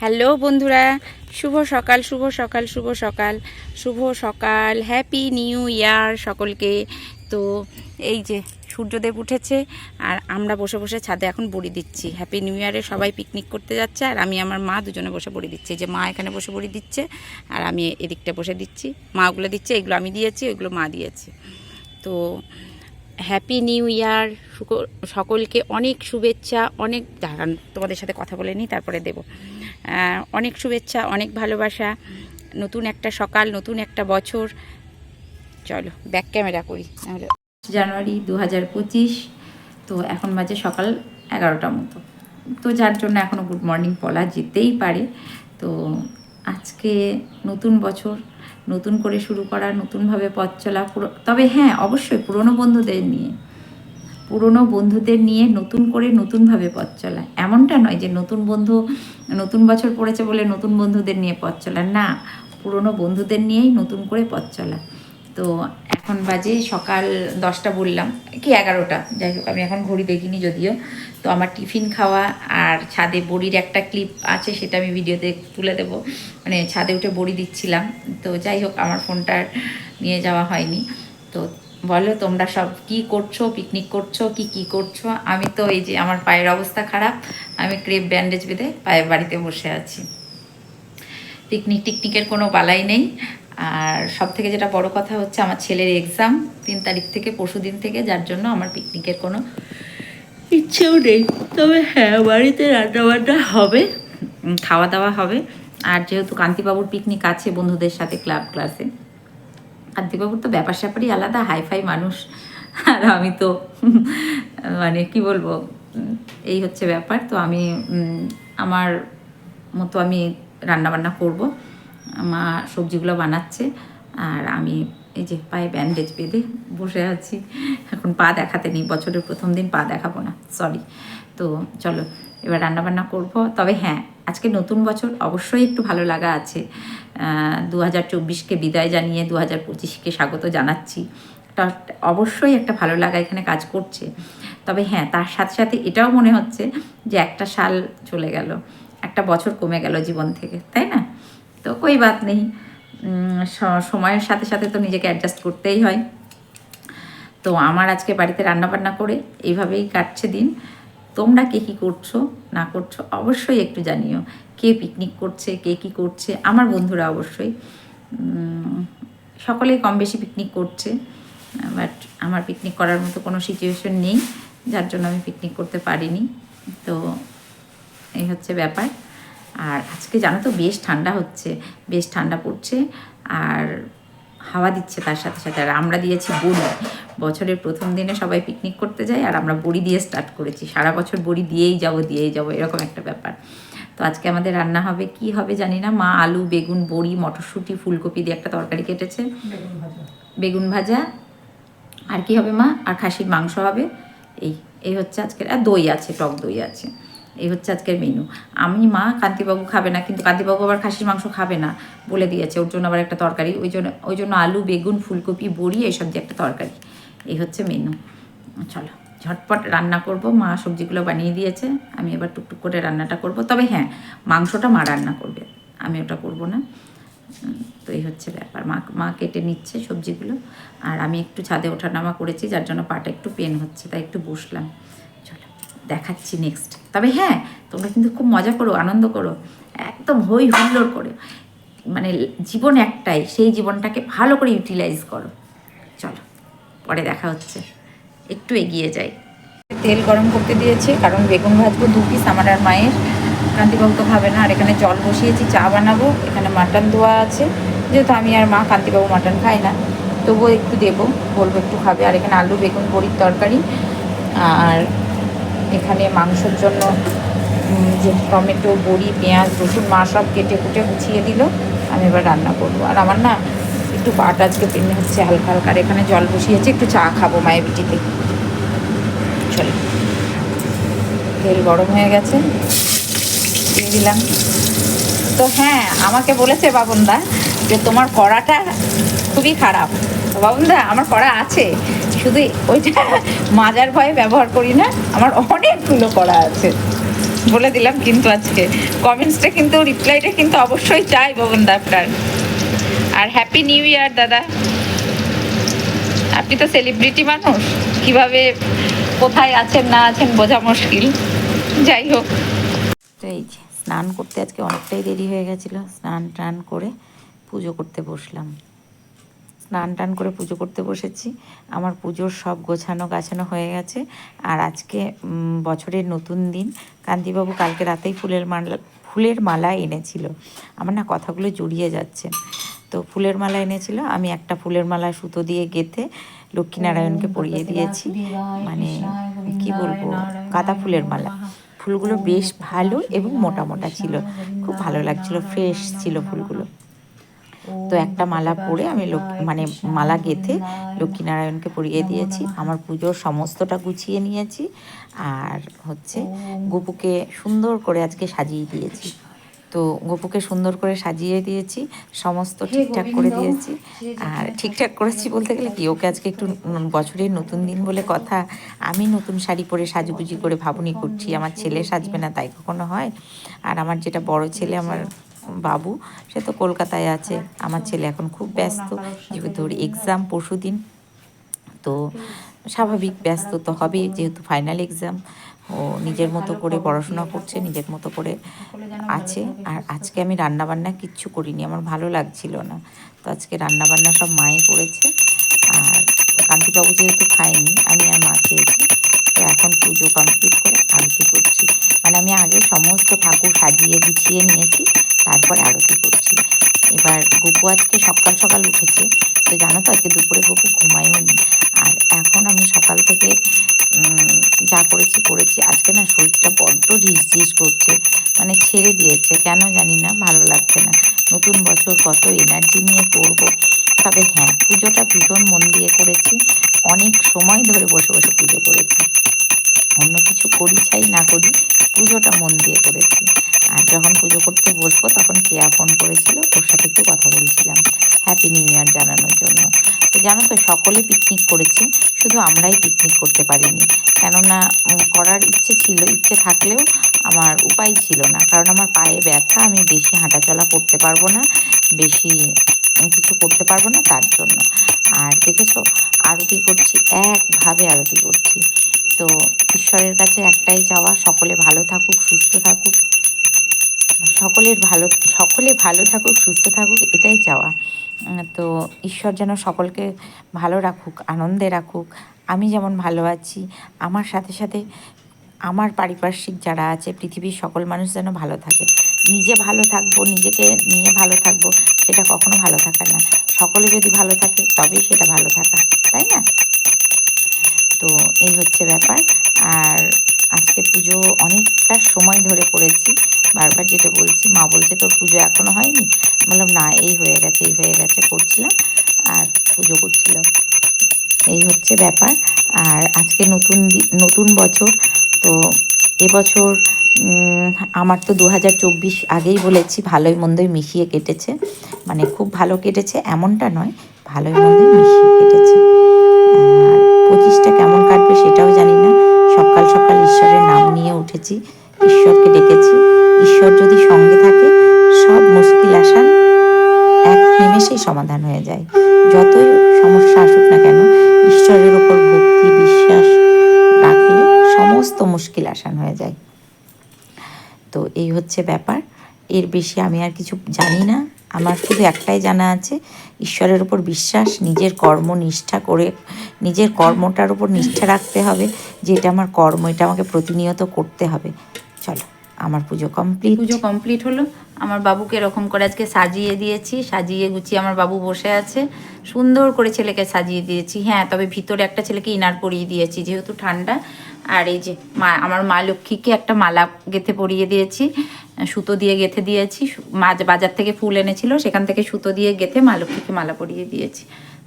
Hello বন্ধুরা, শুভ সকাল শুভ সকাল শুভ সকাল শুভ সকাল হ্যাপি নিউ ইয়ার সকলকে। তো এই যে সূর্যদেব উঠেছে আর আমরা বসে বসে ছাদে এখন বড়ি দিচ্ছি। হ্যাপি নিউ ইয়ারে সবাই পিকনিক করতে যাচ্ছে আর আমি আমার মা দুজনে বসে বড়ি দিচ্ছি। যে মা এখানে বসে বড়ি দিচ্ছে আর আমি এদিকটা বসে দিচ্ছি। মা ওগুলো দিচ্ছে, এগুলো আমি দিয়েছি, ওইগুলো মা দিয়েছে। তো হ্যাপি নিউ ইয়ার সকলকে অনেক শুভেচ্ছা, অনেক তোমাদের সাথে কথা বলে নিই, তারপরে দেব। অনেক শুভেচ্ছা, অনেক ভালোবাসা। নতুন একটা সকাল, নতুন একটা বছর। চলো ব্যাক ক্যামেরা করি তাহলে জানুয়ারি দু হাজার পঁচিশ, তো এখন বাজে সকাল এগারোটার মতো। তো যার জন্য এখনও গুড মর্নিং বলা যেতেই পারে। তো আজকে নতুন বছর, নতুন করে শুরু করা, নতুনভাবে পথ চলা, পুরো তবে হ্যাঁ অবশ্যই পুরনো বন্ধুদের নিয়ে। পুরনো বন্ধুদের নিয়ে নতুন করে নতুনভাবে পথ চলা। এমনটা নয় যে নতুন বন্ধু, নতুন বছর পড়েছে বলে নতুন বন্ধুদের নিয়ে পথ চলা। না, পুরনো বন্ধুদের নিয়েই নতুন করে পথ চলা। তো এখন বাজে সকাল দশটা বললাম, কি এগারোটা? যাই হোক, আমি এখন ঘড়ি দেখিনি যদিও। তো আমার টিফিন খাওয়া আর ছাদে বড়ির একটা ক্লিপ আছে, সেটা আমি ভিডিওতে তুলে দেব। মানে ছাদে উঠে বড়ি দিচ্ছিলাম। তো যাই হোক, আমার ফোনটা নিয়ে যাওয়া হয়নি। তো বলো তোমরা সব কি করছ পিকনিক করছ, কি কি করছ? আমি তো এই যে আমার পায়ের অবস্থা খারাপ, আমি ক্রেপ ব্যান্ডেজ বেঁধে পায়ের বাড়িতে বসে আছি। পিকনিক টিকনিকের কোনো বালাই নেই। আর সব থেকে যেটা বড় কথা হচ্ছে, আমার ছেলের এক্সাম তিন তারিখ থেকে, পরশু দিন থেকে, যার জন্য আমার পিকনিকের কোনো ইচ্ছেও নেই। তবে হ্যাঁ বাড়িতে রান্না রান্নাবান্না হবে খাওয়া দাওয়া হবে। আর যেহেতু কান্তিবাবুর পিকনিক আছে বন্ধুদের সাথে ক্লাব ক্লাসে কান্তিবাবুর তো ব্যাপার স্যাপারই আলাদা হাইফাই মানুষ। আর আমি তো মানে কি বলব, এই হচ্ছে ব্যাপার। তো আমি আমার মতো আমি রান্না বান্না করব। মা সবজিগুলো বানাচ্ছে, আর আমি এই যে পায়ে ব্যান্ডেজ বেঁধে বসে আছি। এখন পা দেখাতে নেই, বছরের প্রথম দিন পা দেখাবো না সরি তো চলো এবার রান্নাবান্না করব। তবে হ্যাঁ আজকে নতুন বছর অবশ্যই একটু ভালো লাগা আছে। দু হাজার চব্বিশকে বিদায় জানিয়ে দু হাজার পঁচিশকে স্বাগত জানাচ্ছি। অবশ্যই একটা ভালো লাগা এখানে কাজ করছে। তবে হ্যাঁ তার সাথে সাথে এটাও মনে হচ্ছে যে একটা সাল চলে গেল, একটা বছর কমে গেল জীবন থেকে, তাই না? তো কই বাত নেই। সময়ের সাথে সাথে তো নিজেকে অ্যাডজাস্ট করতেই হয়। তো আমার আজকে বাড়িতে রান্নাবান্না করে এইভাবেই কাটছে দিন। তোমরা কে কী করছ, না করছ, অবশ্যই একটু জানিও। কে পিকনিক করছে, কে কী করছে, আমার বন্ধুরা অবশ্যই। সকলেই কম বেশি পিকনিক করছে বাট আমার পিকনিক করার মতো কোনো সিচুয়েশন নেই, যার জন্য আমি পিকনিক করতে পারিনি। তো এই হচ্ছে ব্যাপার। আর আজকে জানো তো, বেশ ঠান্ডা হচ্ছে, বেশ ঠান্ডা পড়ছে, আর হাওয়া দিচ্ছে তার সাথে সাথে, আর আমরা দিয়েছি বড়ি বছরের প্রথম দিনে সবাই পিকনিক করতে যায় আর আমরা বড়ি দিয়ে স্টার্ট করেছি। সারা বছর বড়ি দিয়েই যাব দিয়েই যাব, এরকম একটা ব্যাপার। তো আজকে আমাদের রান্না হবে, কি হবে জানি না। মা আলু, বেগুন, বড়ি, মটরশুঁটি, ফুলকপি দিয়ে একটা তরকারি কেটেছে। বেগুন ভাজা। আর কি হবে মা? আর খাসির মাংস হবে। এই এই হচ্ছে আজকের, আর দই আছে, টক দই আছে। এই হচ্ছে আজকের মেনু আমি, মা কান্তিবাবু খাবে না, কিন্তু কান্তিবাবু আবার খাসির মাংস খাবে না বলে দিয়েছে। ওর জন্য আবার একটা তরকারি। ওই জন্য ওই জন্য আলু, বেগুন, ফুলকপি, বড়ি, এইসব দিয়ে একটা তরকারি। এই হচ্ছে মেনু চলো, ঝটপট রান্না করব। মা সবজিগুলো বানিয়ে দিয়েছে। আমি এবার টুকটুক করে রান্নাটা করব। তবে হ্যাঁ মাংসটা মা রান্না করবে। আমি ওটা করব না। তো এই হচ্ছে ব্যাপার। মা মা কেটে নিচ্ছে সবজিগুলো। আর আমি একটু ছাদে ওঠানামা করেছি, যার জন্য পাটা একটু পেন হচ্ছে, তাই একটু বসলাম। চলো, দেখাচ্ছি নেক্সট তবে হ্যাঁ তোমরা কিন্তু খুব মজা করো, আনন্দ করো। একদম হই হুল্লোড় করে। মানে জীবন একটাই, সেই জীবনটাকে ভালো করে ইউটিলাইজ করো। পরে দেখা হচ্ছে। একটু এগিয়ে যাই। তেল গরম করতে দিয়েছে, কারণ বেগুন ভাজবো দু পিস আমার আর মায়ের। কান্তিবাবু তো খাবে না, আর এখানে জল বসিয়েছি, চা বানাবো, এখানে মাটন ধোয়া আছে। যেহেতু আমি আর মা কান্তিবাবু মাটন খাই না, তবুও একটু দেবো, বলব একটু খাবে। আর এখানে আলু, বেগুন, বড়ির তরকারি, আর এখানে মাংসের জন্য যে টমেটো, বড়ি, পেঁয়াজ, রসুন, মা সব কেটে কুটে গুছিয়ে দিল। আমি এবার রান্না করব। আর আমার না একটু পাট আজকে পেনে হচ্ছে হালকা হালকা, আর এখানে জল বসিয়েছি, একটু চা খাব মায়ের বিটিতে চলো। তেল গরম হয়ে গেছে, দিয়ে দিলাম। তো হ্যাঁ আমাকে বলেছে বাবনদা যে তোমার কড়াটা খুবই খারাপ। বাবনদা, আমার কড়া আছে, শুধু ওইটা মাজার ভয়ে ব্যবহার করি না, আমার অনেকগুলো কড়া আছে। বলে দিলাম কিন্তু আজকে। কমেন্টসটা কিন্তু রিপ্লাইটা কিন্তু অবশ্যই চাই ভবনদা আপনার। আর হ্যাপি নিউ ইয়ার দাদা। আপনি তো সেলিব্রিটি মানুষ। কীভাবে, কোথায় আছেন, না আছেন, বোঝা মুশকিল। যাই হোক। এই যে, স্নান করতে আজকে অনেকটাই দেরি হয়ে গেছিল। স্নান টান করে পুজো করতে বসলাম। স্নান টান করে পুজো করতে বসেছি। আমার পুজোর সব গোছানো গাছানো হয়ে গেছে। আর আজকে বছরের নতুন দিন। কান্তিবাবু কালকে রাতেই ফুলের মালা ফুলের মালা এনেছিল। আমার না কথাগুলো জড়িয়ে যাচ্ছে। তো ফুলের মালা এনেছিল আমি একটা ফুলের মালা সুতো দিয়ে গেঁথে লক্ষ্মীনারায়ণকে পরিয়ে দিয়েছি। মানে কি বলব গাঁদা ফুলের মালা। ফুলগুলো বেশ ভালো এবং মোটা মোটা ছিল। খুব ভালো লাগছিল ফ্রেশ ছিল ফুলগুলো। তো একটা মালা পরে আমি মানে মালা গেঁথে লক্ষ্মীনারায়ণকে পরিয়ে দিয়েছি। আমার পুজোর সমস্তটা গুছিয়ে নিয়েছি আর হচ্ছে গোপুকে সুন্দর করে আজকে সাজিয়ে দিয়েছি। তো গোপুকে সুন্দর করে সাজিয়ে দিয়েছি সমস্ত ঠিকঠাক করে দিয়েছি। আর ঠিকঠাক করেছি বলতে গেলে কি ওকে আজকে একটু বছরের নতুন দিন বলে কথা। আমি নতুন শাড়ি পরে সাজুগুজি করে ভাবনি করছি আমার ছেলে সাজবে না তাই কখনো হয়। আর আমার যেটা বড় ছেলে আমার বাবু, সে তো কলকাতায় আছে, আমার ছেলে এখন খুব ব্যস্ত যেহেতু ওর এক্সাম পরশু দিন তো স্বাভাবিক ব্যস্ত তো হবেই, যেহেতু ফাইনাল এক্সাম ও নিজের মতো করে পড়াশোনা করছে, নিজের মতো করে আছে, আর আজকে আমি রান্না বান্না কিচ্ছু করিনি, আমার ভালো লাগছিল না, তো আজকে রান্না বান্না সব মাই করেছে, আর কান্তিবাবু যেহেতু খায়নি, আমি আর মা খেয়েছি, তো এখন পুজো কমপ্লিট করে আরতি করছি মানে আমি আগে সমস্ত ঠাকুর সাজিয়ে গুছিয়ে নিয়েছি তারপরে আরতি করছি। এবার গপু আজকে সকাল সকাল উঠেছে, তো জানো তো আজকে দুপুরে গপু ঘুমায়ও নি। আর এখন আমি সকাল থেকে যা করেছি করেছি। আজকে না শরীরটা বড্ড ঢিস করছে মানে ছেড়ে দিয়েছে। কেন জানি না, ভালো লাগছে না। নতুন বছর কত এনার্জি নিয়ে করব। তবে হ্যাঁ পুজোটা ভীষণ মন দিয়ে করেছি। অনেক সময় ধরে বসে বসে পুজো করেছি। অন্য কিছু করি, চাই, না করি, পুজোটা মন দিয়ে করেছি। আর যখন পুজো করতে বসবো, তখন কেয়া ফোন করেছিল, ওর সাথে একটু কথা বলছিলাম। হ্যাপি নিউ ইয়ার জানানোর জন্য। তো জানো তো, সকলে পিকনিক করেছে, শুধু আমরাই পিকনিক করতে পারিনি। কেননা করার ইচ্ছে ছিল, ইচ্ছে থাকলেও আমার উপায় ছিল না। কারণ আমার পায়ে ব্যথা, আমি বেশি হাঁটাচলা করতে পারব না, বেশি কিছু করতে পারব না তার জন্য। আর দেখেছ, আরতি করছি, একভাবে আরতি করছি। তো ঈশ্বরের কাছে একটাই চাওয়া, সকলে ভালো থাকুক, সুস্থ থাকুক। সকলের ভালো, সকলে ভালো থাকুক, সুস্থ থাকুক, এটাই চাওয়া। তো ঈশ্বর যেন সকলকে ভালো রাখুক, আনন্দে রাখুক। আমি যেমন ভালো আছি, আমার সাথে সাথে আমার পারিপার্শ্বিক যারা আছে, পৃথিবীর সকল মানুষ যেন ভালো থাকে। নিজে ভালো থাকব, নিজেকে নিয়ে ভালো থাকব, সেটা কখনো ভালো থাকা না। সকলে যদি ভালো থাকে, তবেই সেটা ভালো থাকা। তাই না? এই হচ্ছে ব্যাপার। আর আজকে পুজো অনেকটা সময় ধরে করেছি। বারবার যেটা বলছি, মা বলছে তোর পুজো এখনও হয়নি? বললাম, না, এই হয়ে গেছে, এই হয়ে গেছে, করছিলাম আর পুজো করছিলাম। এই হচ্ছে ব্যাপার। আর আজকে নতুন নতুন বছর, তো এবছর আমার তো দু হাজার চব্বিশ আগেই বলেছি, ভালোই মন্দই মিশিয়ে কেটেছে। মানে খুব ভালো কেটেছে, এমনটা নয়, ভালোই মন্দই মিশিয়ে কেটেছে। পঁচিশটা কেমন কাটবে সেটাও জানি না। সকাল সকাল ঈশ্বরের নাম নিয়ে উঠেছি, ঈশ্বরকে ডেকেছি। ঈশ্বর যদি সঙ্গে থাকে, সব মুশকিল আসান এক নিমেষেই সমাধান হয়ে যায়। যতই সমস্যা আসুক না কেন, ঈশ্বরের উপর ভক্তি, বিশ্বাস রাখলে সমস্ত মুশকিল আসান হয়ে যায়। তো এই হচ্ছে ব্যাপার। এর বেশি আমি আর কিছু জানি না। আমার শুধু একটাই জানা আছে, ঈশ্বরের উপর বিশ্বাস, নিজের কর্ম নিষ্ঠা করে, নিজের কর্মটার উপর নিষ্ঠা রাখতে হবে, যে এটা আমার কর্ম, এটা আমাকে প্রতিনিয়ত করতে হবে। চলো। আমার পুজো কমপ্লিট পুজো কমপ্লিট হলো। আমার বাবুকে এরকম করে আজকে সাজিয়ে দিয়েছি। সাজিয়ে গুছিয়ে আমার বাবু বসে আছে। সুন্দর করে ছেলেকে সাজিয়ে দিয়েছি। হ্যাঁ তবে ভিতরে একটা ছেলেকে ইনার পরিয়ে দিয়েছি, যেহেতু ঠান্ডা। আর এই যে মা, আমার মা লক্ষ্মীকে একটা মালা গেথে পরিয়ে দিয়েছি, সুতো দিয়ে গেথে দিয়েছি। মা বাজার থেকে ফুল এনেছিল, সেখান থেকে সুতো দিয়ে গেথে মা লক্ষ্মীকে মালা পরিয়ে দিয়েছি।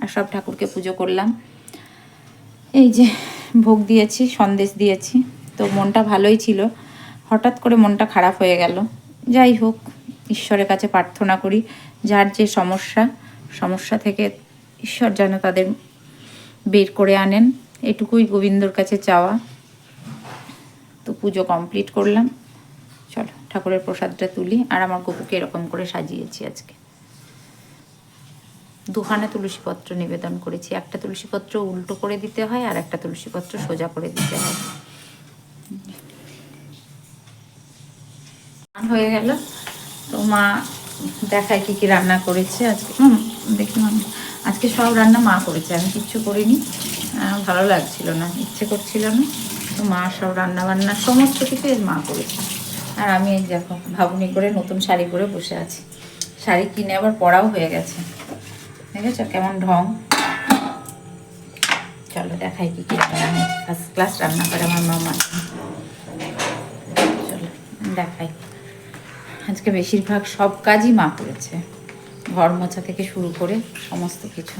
আর সব ঠাকুরকে পুজো করলাম। এই যে ভোগ দিয়েছি, সন্দেশ দিয়েছি। তো মনটা ভালোই ছিল। হঠাৎ করে মনটা খারাপ হয়ে গেল। যাই হোক, ঈশ্বরের কাছে প্রার্থনা করি, যার যে সমস্যা সমস্যা থেকে ঈশ্বর যেন তাদের বের করে আনেন। এটুকুই গোবিন্দর কাছে চাওয়া। তো পুজো কমপ্লিট করলাম। চলো, ঠাকুরের প্রসাদটা তুলি, আর আমার গপুকে এরকম করে সাজিয়েছি আজকে। দুখানে তুলসীপত্র নিবেদন করেছি। একটা তুলসীপত্র উল্টো করে দিতে হয়, আর একটা তুলসীপত্র সোজা করে দিতে হয়। হয়ে গেল। তো মা দেখায় কি কি রান্না করেছে আজকে। হুম, দেখি আজকে সব রান্না মা করেছে, আমি কিচ্ছু করিনি। ভালো লাগছিল না, ইচ্ছে করছিল না। তো মা সব রান্না বান্না সমস্ত কিছু মা করেছে। আর আমি দেখো, ভাবুনি করে নতুন শাড়ি পরে বসে আছি। শাড়ি কিনে আবার পরাও হয়ে গেছে। দেখেছ কেমন ঢং? চলো দেখাই কি কি ফার্স্ট ক্লাস রান্না করে আমার মামা। চলো, দেখাই। আজকে বেশিরভাগ সব কাজই মা করেছে ঘর মোছা থেকে শুরু করে সমস্ত কিছু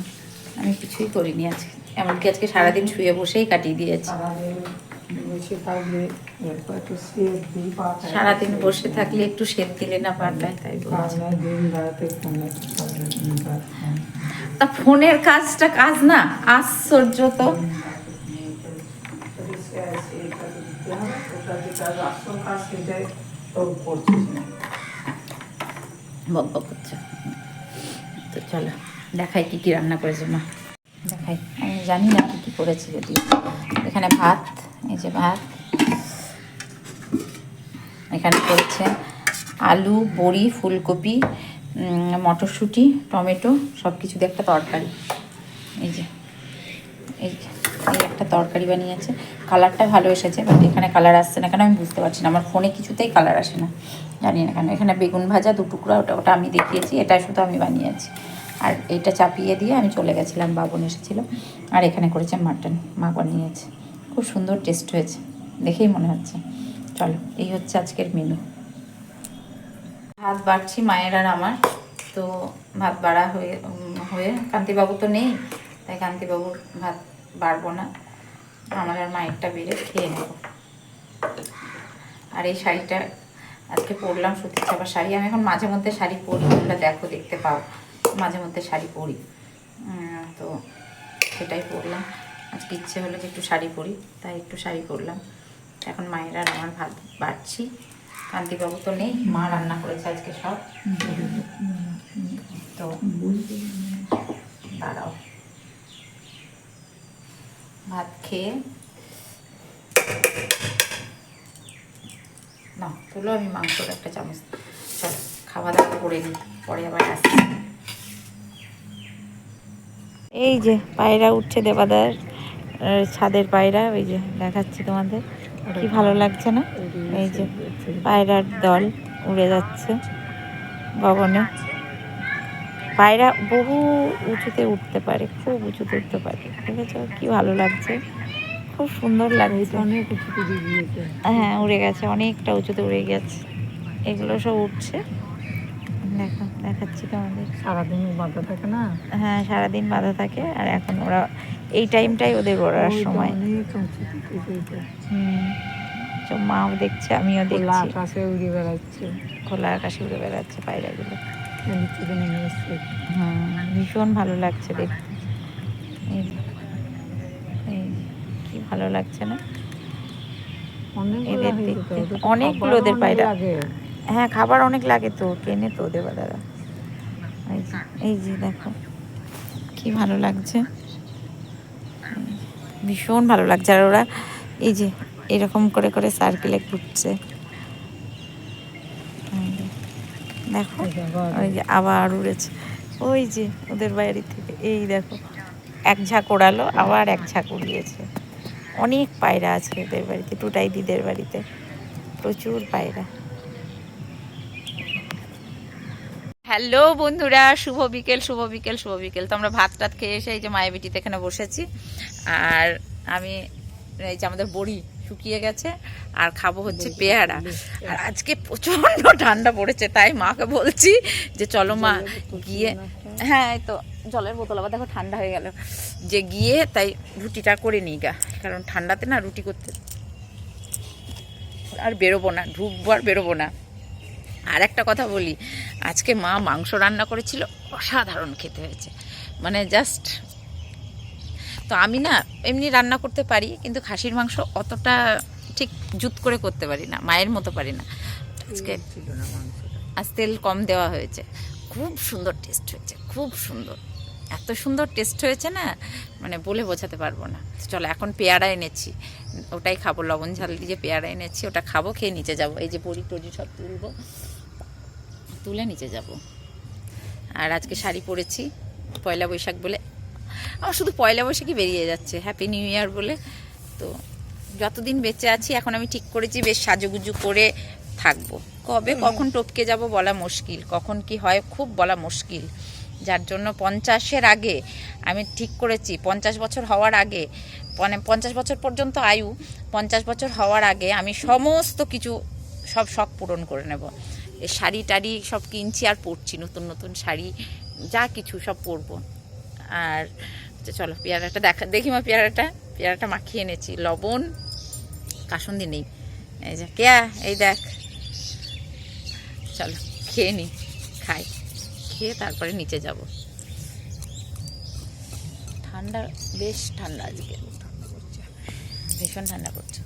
আমি কিছুই করিনি আজকে এমনকি আজকে সারাদিন শুয়ে বসেই কাটিয়ে দিয়েছি সারাদিন বসে থাকলে একটু সেদ দিলে না পারবে তাই। তা ফোনের কাজটা কাজ না, আশ্চর্য তো কাজ সেটাই করছিস না। বক বক করছে। তো চলো দেখাই কি কি রান্না করেছে মা। দেখাই আমি জানি না কি কি করেছে যদি এখানে ভাত এই যে ভাত। এখানে করেছে আলু বড়ি ফুলকপি মটরশুঁটি টমেটো সব কিছু দিয়ে একটা তরকারি। এই যে এই যে, এই একটা তরকারি বানিয়েছে। কালারটা ভালো এসেছে বাট এখানে কালার আসছে না কেন আমি বুঝতে পারছি না। আমার ফোনে কিছুতেই কালার আসে না। জানি না কেন। এখানে বেগুন ভাজা দু টুকরা, ওটা ওটা আমি দেখিয়েছি, এটা শুধু আমি বানিয়েছি। আর এটা চাপিয়ে দিয়ে আমি চলে গেছিলাম, বাবন এসেছিল। আর এখানে করেছে মাটন, মা বানিয়েছে। খুব সুন্দর টেস্ট হয়েছে, দেখেই মনে হচ্ছে। চলো, এই হচ্ছে আজকের মেনু ভাত বাড়ছি মায়ের আর আমার। তো ভাত বাড়া হয়ে হয়ে, কান্তিবাবু তো নেই, তাই কান্তিবাবুর ভাত বাড়বো না। আমার আর মায়েরটা বেড়ে খেয়ে নেব। আর এই শাড়িটা আজকে পরলাম সুতির চাপা শাড়ি। আমি এখন মাঝে মধ্যে শাড়ি পরি, তোমরা দেখো, দেখতে পাও। মাঝে মধ্যে শাড়ি পরি। তো সেটাই পরলাম। আজকে ইচ্ছে হলো যে একটু শাড়ি পরি, তাই একটু শাড়ি পরলাম। এখন মায়ের আর আমার ভাত বাড়ছি। কান্তিবাবু তো নেই, মা রান্না করেছে আজকে সব। তো দাঁড়াও। ভাত খেয়ে তুলো, আমি মাংসর একটা চামচ। চল খাওয়া দাওয়া করে নিই পরে আবার আসছি। এই যে, পায়রা উঠছে দেবাদার ছাদের পায়রা ওই যে, দেখাচ্ছি তোমাদের। কি ভালো লাগছে না? এই যে, পায়রার দল উড়ে যাচ্ছে ভবনে পায়রা বহু উঁচুতে উঠতে পারে, খুব উঁচুতে উঠতে পারে। ঠিক আছে কি ভালো লাগছে। খুব সুন্দর লাগছে। অনেক কিছু কিছু হ্যাঁ উড়ে গেছে অনেকটা উঁচুতে উড়ে গেছে। এগুলো সব উঠছে। দেখো দেখাচ্ছি তোমাদের। সারাদিন বাঁধা থাকে না? হ্যাঁ সারাদিন বাঁধা থাকে আর এখন ওরা এই টাইমটাই ওদের ওড়ার সময়। হুম মাও দেখছে আমিও খোলা আকাশে উড়ে বেড়াচ্ছে। খোলা আকাশে উড়ে বেড়াচ্ছে পায়রাগুলো। নেমে ভীষণ ভালো লাগছে দেখতে। ভালো লাগছে না। এদের দেখতে। ওদের অনেকগুলো ওদের পায়রা। হ্যাঁ খাবার অনেক লাগে তো কেনে তো দেবা দাদা। এই যে দেখো কি ভালো লাগছে। ভীষণ ভালো লাগছে। আর ওরা এই যে এরকম করে করে সার্কেলে ঘুরছে। দেখো ওই যে আবার উড়েছে। ওই যে ওদের বাড়ি থেকে। এই দেখো এক ঝাঁক ওড়ালো আবার এক ঝাঁক উড়িয়েছে। অনেক পায়রা আছে এদের বাড়িতে টুটাই দিদের বাড়িতে। প্রচুর পায়রা। হ্যালো বন্ধুরা শুভ বিকেল শুভ বিকেল শুভ বিকেল। তো আমরা ভাত টাত খেয়ে এসে এই যে মায়ের মায়াবিটিতে এখানে বসেছি। আর আমি এই যে আমাদের বড়ি শুকিয়ে গেছে আর খাব হচ্ছে পেয়ারা। আর আজকে প্রচণ্ড ঠান্ডা পড়েছে তাই মাকে বলছি যে চলো মা গিয়ে হ্যাঁ এই তো। জলের বোতল আবার দেখো ঠান্ডা হয়ে গেল। যে গিয়ে তাই রুটিটা করে নিই গা কারণ ঠান্ডাতে না রুটি করতে আর বেরোবো না ঢুকবো আর বেরোবো না। আর একটা কথা বলি আজকে মা মাংস রান্না করেছিল অসাধারণ খেতে হয়েছে। মানে জাস্ট তো আমি না এমনি রান্না করতে পারি কিন্তু খাসির মাংস অতটা ঠিক জুত করে করতে পারি না মায়ের মতো পারি না। আজকে আজ তেল কম দেওয়া হয়েছে। খুব সুন্দর টেস্ট হয়েছে খুব সুন্দর। এত সুন্দর টেস্ট হয়েছে না মানে বলে বোঝাতে পারব না। চলো এখন পেয়ারা এনেছি। ওটাই খাব লবণ ঝাল দিয়ে পেয়ারা এনেছি ওটা খাব খেয়ে নিচে যাব। এই যে বড়ি টড়ি সব তুলবো তুলে নিচে যাব। আর আজকে শাড়ি পরেছি পয়লা বৈশাখ বলে। আমার শুধু পয়লা বৈশাখই বেরিয়ে যাচ্ছে হ্যাপি নিউ ইয়ার বলে। তো যতদিন বেঁচে আছি এখন আমি ঠিক করেছি বেশ সাজুগুজু করে থাকব। কবে কখন টপকে যাব বলা মুশকিল কখন কি হয় খুব বলা মুশকিল। যার জন্য পঞ্চাশের আগে আমি ঠিক করেছি, পঞ্চাশ বছর হওয়ার আগে মানে পঞ্চাশ বছর পর্যন্ত আয়ু, পঞ্চাশ বছর হওয়ার আগে আমি সমস্ত কিছু সব শখ পূরণ করে নেব। এই শাড়ি টাড়ি সব কিনছি আর পরছি, নতুন নতুন শাড়ি, যা কিছু সব পরবো। আর চলো, পেয়ারাটা দেখা, দেখি মা পেয়ারাটা পেয়ারাটা মাখিয়ে এনেছি। লবণ, কাসন্দি নেই। এই যে, কেয়া, এই দেখ। চলো, খেয়ে নি, খাই। খেয়ে তারপরে নিচে যাব। ঠান্ডা বেশ ঠান্ডা আজকে। ভীষণ ঠান্ডা করছে